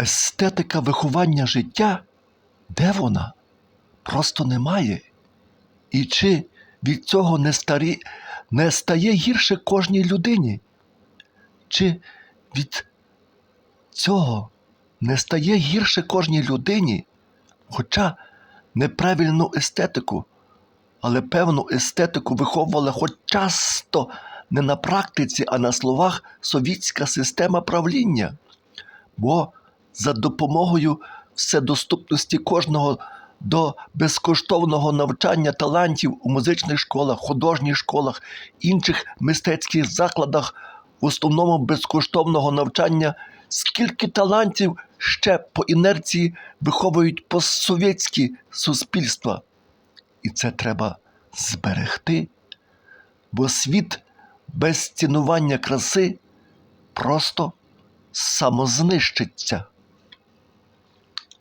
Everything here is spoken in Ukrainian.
естетика виховання життя, де вона? Просто немає. І чи від цього не, старі, не стає гірше кожній людині? Чи від цього не стає гірше кожній людині? Хоча неправильну естетику, але певну естетику виховувала хоч часто не на практиці, а на словах совітська система правління. Бо за допомогою вседоступності кожного до безкоштовного навчання талантів у музичних школах, художніх школах, інших мистецьких закладах, в основному безкоштовного навчання, скільки талантів ще по інерції виховують постсовєтські суспільства. І це треба зберегти, бо світ без цінування краси просто самознищиться.